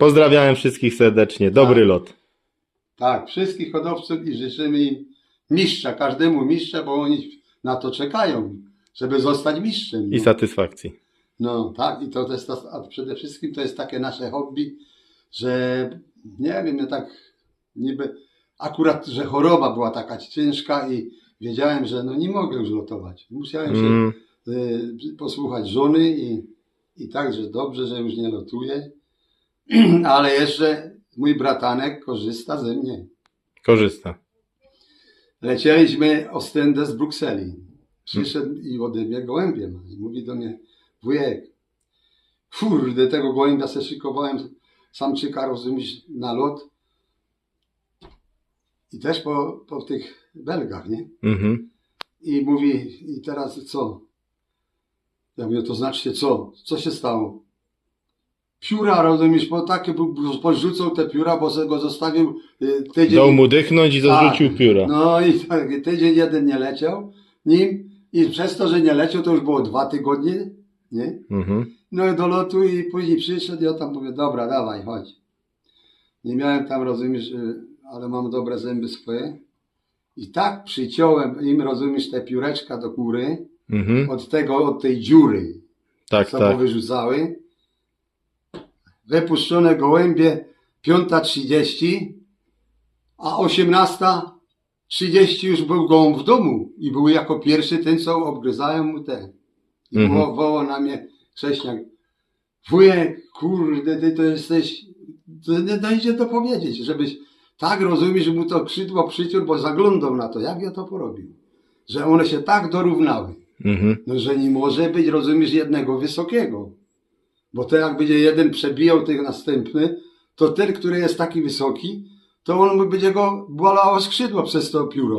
Pozdrawiam wszystkich serdecznie. Dobry Tak. lot. Tak, wszystkich hodowców i życzymy im mistrza, każdemu mistrza, bo oni na to czekają, żeby zostać mistrzem. I No, satysfakcji. no tak, i to, to jest, to, a przede wszystkim to jest takie nasze hobby, że nie wiem, ja tak niby akurat, że choroba była taka ciężka i wiedziałem, że no nie mogę już lotować. Musiałem się Mm, y, posłuchać żony i, i tak, że dobrze, że już nie lotuję, ale jeszcze mój bratanek korzysta ze mnie. korzysta. Lecieliśmy Ostędę z Brukseli. Przyszedł i ode mnie gołębiem i mówi do mnie, wujek, kurde, tego gołębia se szykowałem, samczyka, rozumiesz, na lot. I też po, po tych belgach, nie? Mhm. I mówi, i teraz co? Ja mówię, to znaczy co? Co się stało? Pióra, rozumiesz, bo takie porzucał te pióra, bo sobie go zostawił y, tydzień. Dał mu dychnąć i zarzucił Tak. pióra. No i tak, tydzień jeden nie leciał nim i przez to, że nie leciał, to już było dwa tygodnie, nie? Mhm. No i do lotu i później przyszedł, ja tam mówię, dobra, dawaj, chodź. Nie miałem tam, rozumiesz, y, ale mam dobre zęby swoje. I tak przyciąłem im, rozumiesz, te pióreczka do góry, Mhm. od tego, od tej dziury, Tak, co tak. wyrzucały. Wypuszczone gołębie 5.30, a 18.30 już był gołąb w domu i był jako pierwszy ten, co obgryzałem mu te. I Mhm. woła, woła na mnie chrześcijan. Wujek, kurde, ty to jesteś, to nie dojdzie to powiedzieć, żebyś tak rozumiesz, że mu to krzydło przyciął, bo zaglądał na to, jak ja to porobił. Że one się tak dorównały. Mhm. No, że nie może być, rozumiesz, jednego wysokiego. Bo to jak będzie jeden przebijał tych następny, to ten, który jest taki wysoki, to on będzie go bolało skrzydło przez to pióro.